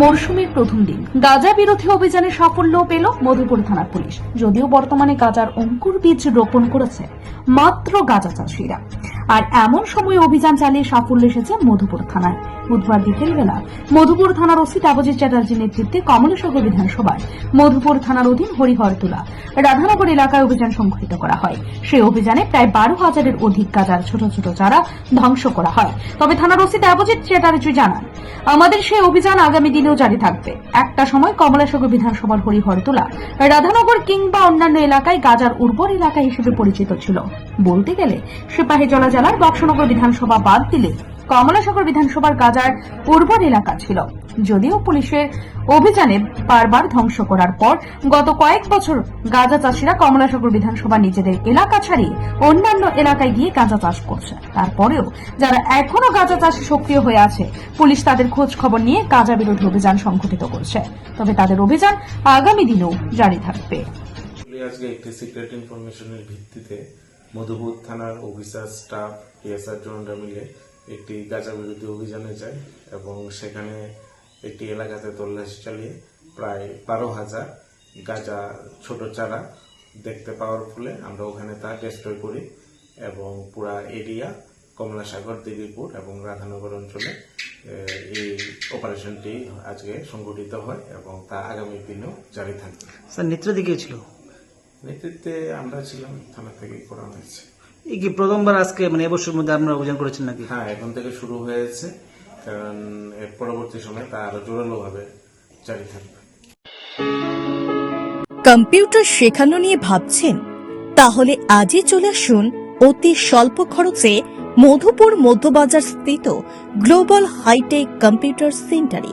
মরশুমের প্রথম দিন। গাঁজা বিরোধী অভিযানে সাফল্য পেল মধুপুর থানার পুলিশ। যদিও বর্তমানে গাঁজার অঙ্কুর বীজ রোপণ করেছে মাত্র গাঁজা চাষিরা। আর এমন সময় অভিযান চালিয়ে সাফল্য এসেছে মধুপুর থানায়। বুধবার বিকেলবেলা মধুপুর থানার ওসি দেবজিৎ চ্যাটার্জির নেতৃত্বে কমলেশ্বর বিধানসভার মধুপুর থানার অধীন হরিহরতুলা, রাধানগর এলাকায় অভিযান সংঘটিত করা হয়। সেই অভিযানে প্রায় বারো হাজারের অধিক গাজার ছোট ছোট চারা ধ্বংস করা হয়। তবে থানার ওসি দেবজিৎ চ্যাটার্জি জানান, আমাদের সেই অভিযান আগামী দিনেও জারি থাকবে। একটা সময় কমলাসাগর বিধানসভার হরিহরতলা, রাধানগর কিংবা অন্যান্য এলাকায় গাজার উর্বর এলাকা হিসেবে পরিচিত ছিল। বলতে গেলে সিপাহীজলা জেলার বক্সনগর বিধানসভা বাদ দিলে কমলাসাগর বিধানসভার গাজার উর্বর এলাকা ছিল। যদিও পুলিশের অভিযানে বারবার ধ্বংস করার পর গত কয়েক বছর গাঁজা চাষিরা কমলাসাগর বিধানসভা নিজেদের এলাকা ছাড়িয়ে অন্যান্য এলাকায় গিয়ে গাঁজা চাষ করছে। তারপরেও যারা এখনও গাঁজা চাষে সক্রিয় হয়ে আছে, পুলিশ তাদের খোঁজ খবর নিয়ে গাঁজা বিরোধী অভিযান সংঘটিত করছে। তবে তাদের অভিযান আগামী দিনেও জারি থাকবে। আজকে একটি সিক্রেট ইনফরমেশনের ভিত্তিতে মধুপুর থানার অফিসার, স্টাফ, পিএসআর জনরা মিলে একটি গাঁজা বিরোধী অভিযানে যায় এবং সেখানে একটি এলাকাতে তল্লাশি চালিয়ে প্রায় বারো হাজার গাঁজা ছোট চারা দেখতে পাওয়ার ফলে আমরা ওখানে তা ডেস্ট্রয় করি এবং পুরা এরিয়া কমলাসাগর দেবীপুর এবং রাধানগর অঞ্চলে এই অপারেশনটি আজকে সংগঠিত হয় এবং তা আগামী দিনেও জারি থাকবে। স্যার নেতৃত্বে কে ছিল? নেতৃত্বে আমরা ছিলাম থানা থেকে করা হয়েছে। এই কি প্রথমবার আজকে মানে এবছর মধ্যে আপনারা অভিযান করেছেন নাকি? হ্যাঁ এখন থেকে শুরু হয়েছে। কারণ এর পরবর্তী সময় তা আরও জোরালো ভাবে জারি থাকবে। কম্পিউটার শেখানো নিয়ে ভাবছেন? তাহলে আজই চলে আসুন অতি স্বল্প খরচে মধুপুর মধ্যবাজার স্থিত গ্লোবাল হাইটেক কম্পিউটার সেন্টারে।